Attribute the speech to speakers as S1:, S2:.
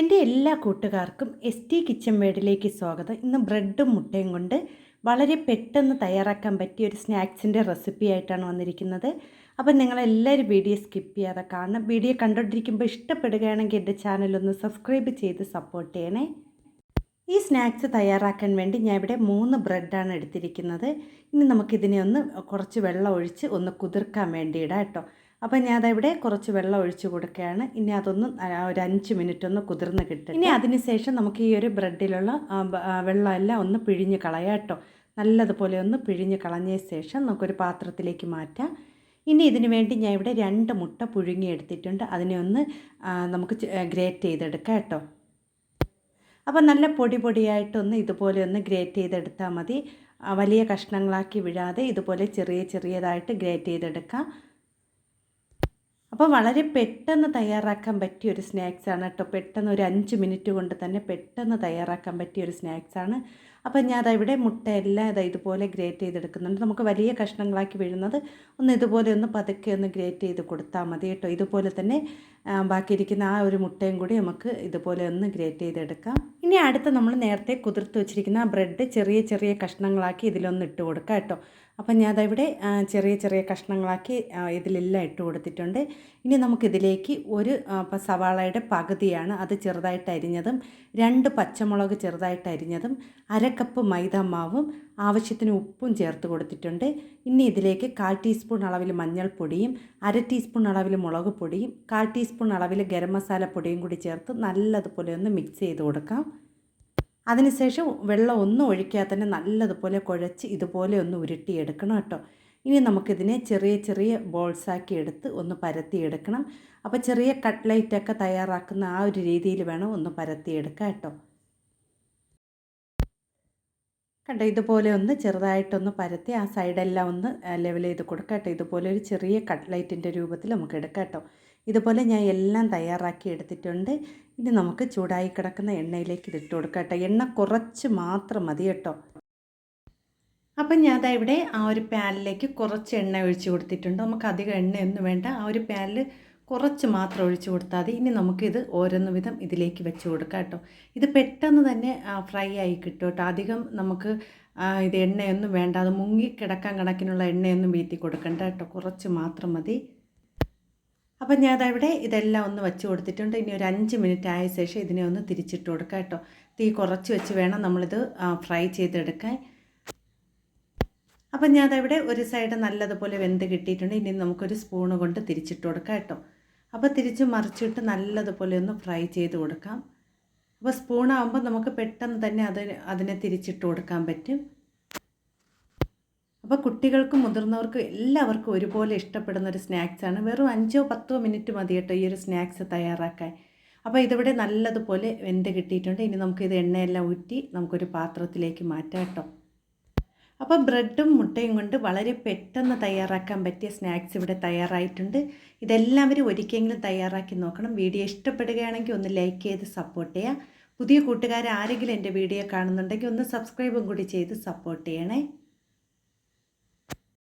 S1: എന്റെ എല്ലാ കൂട്ടുകാർക്കും എസ് ടി കിച്ചൻ വേഡിലേക്ക് സ്വാഗതം. ഇന്ന് ബ്രെഡും മുട്ടയും കൊണ്ട് വളരെ പെട്ടെന്ന് തയ്യാറാക്കാൻ പറ്റിയ ഒരു സ്നാക്സിന്റെ റെസിപ്പി ആയിട്ടാണ് വന്നിരിക്കുന്നത്. അപ്പം നിങ്ങളെല്ലാവരും വീഡിയോ സ്കിപ്പ് ചെയ്യാതെ കാണണം. വീഡിയോ കണ്ടുകൊണ്ടിരിക്കുമ്പോൾ ഇഷ്ടപ്പെടുകയാണെങ്കിൽ എന്റെ ചാനലൊന്ന് സബ്സ്ക്രൈബ് ചെയ്ത് സപ്പോർട്ട് ചെയ്യണേ. ഈ സ്നാക്സ് തയ്യാറാക്കാൻ വേണ്ടി ഞാൻ ഇവിടെ മൂന്ന് ബ്രെഡാണ് എടുത്തിരിക്കുന്നത്. ഇനി നമുക്കിതിനെ ഒന്ന് കുറച്ച് വെള്ളം ഒഴിച്ച് ഒന്ന് കുതിർക്കാൻ വേണ്ടി ഇടാം കേട്ടോ. അപ്പം ഞാൻ അതവിടെ കുറച്ച് വെള്ളം ഒഴിച്ച് കൊടുക്കുകയാണ്. ഇനി അതൊന്ന് ഒരു അഞ്ച് മിനിറ്റ് ഒന്ന് കുതിർന്ന് കിട്ടും ഇനി അതിനുശേഷം നമുക്ക് ഈ ഒരു ബ്രെഡിലുള്ള വെള്ളമെല്ലാം ഒന്ന് പിഴിഞ്ഞ് കളയാം കേട്ടോ. നല്ലതുപോലെ ഒന്ന് പിഴിഞ്ഞ് കളഞ്ഞ ശേഷം നമുക്കൊരു പാത്രത്തിലേക്ക് മാറ്റാം. ഇനി ഇതിന് വേണ്ടി ഞാൻ ഇവിടെ രണ്ട് മുട്ട പുഴുങ്ങി എടുത്തിട്ടുണ്ട്. അതിനെ ഒന്ന് നമുക്ക് ഗ്രേറ്റ് ചെയ്തെടുക്കാം കേട്ടോ. അപ്പോൾ നല്ല പൊടി പൊടിയായിട്ടൊന്ന് ഇതുപോലെ ഒന്ന് ഗ്രേറ്റ് ചെയ്തെടുത്താൽ മതി. വലിയ കഷ്ണങ്ങളാക്കി വിഴാതെ ഇതുപോലെ ചെറിയ ചെറിയതായിട്ട് ഗ്രേറ്റ് ചെയ്തെടുക്കാം. അപ്പോൾ വളരെ പെട്ടെന്ന് തയ്യാറാക്കാൻ പറ്റിയ ഒരു സ്നാക്സാണ് കേട്ടോ. പെട്ടെന്ന് ഒരു അഞ്ച് മിനിറ്റ് കൊണ്ട് തന്നെ പെട്ടെന്ന് തയ്യാറാക്കാൻ പറ്റിയ ഒരു സ്നാക്സാണ് അപ്പോൾ ഞാൻ അതവിടെ മുട്ടയെല്ലാം ഇതാ ഇതുപോലെ ഗ്രേറ്റ് ചെയ്തെടുക്കുന്നുണ്ട്. നമുക്ക് വലിയ കഷ്ണങ്ങളാക്കി വീഴുന്നത് ഒന്ന് ഇതുപോലെ ഒന്ന് പതുക്കെ ഒന്ന് ഗ്രേറ്റ് ചെയ്ത് കൊടുത്താൽ മതി കേട്ടോ. ഇതുപോലെ തന്നെ ബാക്കിയിരിക്കുന്ന ആ ഒരു മുട്ടയും കൂടി നമുക്ക് ഇതുപോലെ ഒന്ന് ഗ്രേറ്റ് ചെയ്തെടുക്കാം. ഇനി അടുത്ത് നമ്മൾ നേരത്തെ കുതിർത്ത് വെച്ചിരിക്കുന്ന ആ ബ്രെഡ് ചെറിയ ചെറിയ കഷ്ണങ്ങളാക്കി ഇതിലൊന്ന് ഇട്ട് കൊടുക്കാം കേട്ടോ. അപ്പം ഞാൻ അതവിടെ ചെറിയ ചെറിയ കഷ്ണങ്ങളാക്കി ഇതിലെല്ലാം ഇട്ട് കൊടുത്തിട്ടുണ്ട്. ഇനി നമുക്കിതിലേക്ക് ഒരു സവാളയുടെ പകുതിയാണ് അത് ചെറുതായിട്ട് അരിഞ്ഞതും രണ്ട് പച്ചമുളക് ചെറുതായിട്ട് അരിഞ്ഞതും അരക്കപ്പ് കപ്പ് മൈദ മാവും ആവശ്യത്തിന് ഉപ്പും ചേർത്ത് കൊടുത്തിട്ടുണ്ട്. ഇനി ഇതിലേക്ക് കാൽ ടീസ്പൂൺ അളവിൽ മഞ്ഞൾപ്പൊടിയും അര ടീസ്പൂൺ അളവിൽ മുളക് പൊടിയും കാൽ ടീസ്പൂൺ അളവിൽ ഗരം മസാല പൊടിയും കൂടി ചേർത്ത് നല്ലതുപോലെ ഒന്ന് മിക്സ് ചെയ്ത് കൊടുക്കാം. അതിനുശേഷം വെള്ളം ഒന്നും ഒഴിക്കാതെ തന്നെ നല്ലതുപോലെ കുഴച്ച് ഇതുപോലെ ഒന്ന് ഉരുട്ടിയെടുക്കണം കേട്ടോ. ഇനി നമുക്കിതിനെ ചെറിയ ചെറിയ ബോൾസാക്കി എടുത്ത് ഒന്ന് പരത്തിയെടുക്കണം. അപ്പോൾ ചെറിയ കട്ട്ലൈറ്റൊക്കെ തയ്യാറാക്കുന്ന ആ ഒരു രീതിയിൽ വേണം ഒന്ന് പരത്തിയെടുക്കാം കേട്ടോ. കണ്ടോ ഇതുപോലെ ഒന്ന് ചെറുതായിട്ടൊന്ന് പരത്തി ആ സൈഡെല്ലാം ഒന്ന് ലെവൽ ചെയ്ത് കൊടുക്കാം കേട്ടോ. ഇതുപോലെ ഒരു ചെറിയ കട്ട്ലൈറ്റിന്റെ രൂപത്തിൽ നമുക്ക് എടുക്കാം കേട്ടോ. ഇതുപോലെ ഞാൻ എല്ലാം തയ്യാറാക്കി എടുത്തിട്ടുണ്ട്. ഇനി നമുക്ക് ചൂടായി കിടക്കുന്ന എണ്ണയിലേക്ക് ഇതിട്ട് കൊടുക്കാം കേട്ടോ. എണ്ണ കുറച്ച് മാത്രം മതി കേട്ടോ. അപ്പം ഞാൻ അതാ ഇവിടെ ആ ഒരു പാനിലേക്ക് കുറച്ച് എണ്ണ ഒഴിച്ച് കൊടുത്തിട്ടുണ്ട്. നമുക്ക് അധികം എണ്ണയൊന്നും വേണ്ട. ആ ഒരു പാനിൽ കുറച്ച് മാത്രം ഒഴിച്ച് കൊടുത്താൽ മതി. ഇനി നമുക്കിത് ഓരോന്ന് വിധം ഇതിലേക്ക് വെച്ച് കൊടുക്കാം കേട്ടോ. ഇത് പെട്ടെന്ന് തന്നെ ഫ്രൈ ആയി കിട്ടും കേട്ടോ. അധികം നമുക്ക് ഇത് എണ്ണയൊന്നും വേണ്ട. അത് മുങ്ങി കിടക്കാൻ കണക്കിനുള്ള എണ്ണയൊന്നും വീട്ടി കൊടുക്കണ്ട കേട്ടോ. കുറച്ച് മാത്രം മതി. അപ്പം ഞാൻ അതവിടെ ഇതെല്ലാം ഒന്ന് വെച്ച് കൊടുത്തിട്ടുണ്ട്. ഇനി ഒരു അഞ്ച് മിനിറ്റ് ആയ ശേഷം ഇതിനെ ഒന്ന് തിരിച്ചിട്ട് കൊടുക്കാം കേട്ടോ. തീ കുറച്ച് വെച്ച് വേണം നമ്മളിത് ഫ്രൈ ചെയ്തെടുക്കാൻ. അപ്പം ഞാൻ അതവിടെ ഒരു സൈഡ് നല്ലതുപോലെ വെന്ത് കിട്ടിയിട്ടുണ്ട്. ഇനി നമുക്കൊരു സ്പൂണ് കൊണ്ട് തിരിച്ചിട്ട് കൊടുക്കാം കേട്ടോ. അപ്പോൾ തിരിച്ച് മറിച്ചിട്ട് നല്ലതുപോലെ ഒന്ന് ഫ്രൈ ചെയ്ത് കൊടുക്കാം. അപ്പോൾ സ്പൂണാകുമ്പോൾ നമുക്ക് പെട്ടെന്ന് തന്നെ അത് അതിനെ തിരിച്ചിട്ട് കൊടുക്കാൻ പറ്റും. അപ്പോൾ കുട്ടികൾക്കും മുതിർന്നവർക്കും എല്ലാവർക്കും ഒരുപോലെ ഇഷ്ടപ്പെടുന്ന ഒരു സ്നാക്സാണ് വെറും അഞ്ചോ പത്തോ മിനിറ്റ് മതി കേട്ടോ ഈ ഒരു സ്നാക്സ് തയ്യാറാക്കാൻ. അപ്പോൾ ഇതിവിടെ നല്ലതുപോലെ വെന്ത് കിട്ടിയിട്ടുണ്ട്. ഇനി നമുക്കിത് എണ്ണയെല്ലാം ഊറ്റി നമുക്കൊരു പാത്രത്തിലേക്ക് മാറ്റാം കേട്ടോ. അപ്പോൾ ബ്രെഡും മുട്ടയും കൊണ്ട് വളരെ പെട്ടെന്ന് തയ്യാറാക്കാൻ പറ്റിയ സ്നാക്സ് ഇവിടെ തയ്യാറായിട്ടുണ്ട്. ഇതെല്ലാവരും ഒരിക്കലെങ്കിലും തയ്യാറാക്കി നോക്കണം. വീഡിയോ ഇഷ്ടപ്പെടുകയാണെങ്കിൽ ഒന്ന് ലൈക്ക് ചെയ്ത് സപ്പോർട്ട് ചെയ്യുക. പുതിയ കൂട്ടുകാർ ആരെങ്കിലും എന്റെ വീഡിയോ കാണുന്നുണ്ടെങ്കിൽ ഒന്ന് സബ്സ്ക്രൈബും കൂടി ചെയ്ത് സപ്പോർട്ട് ചെയ്യണേ.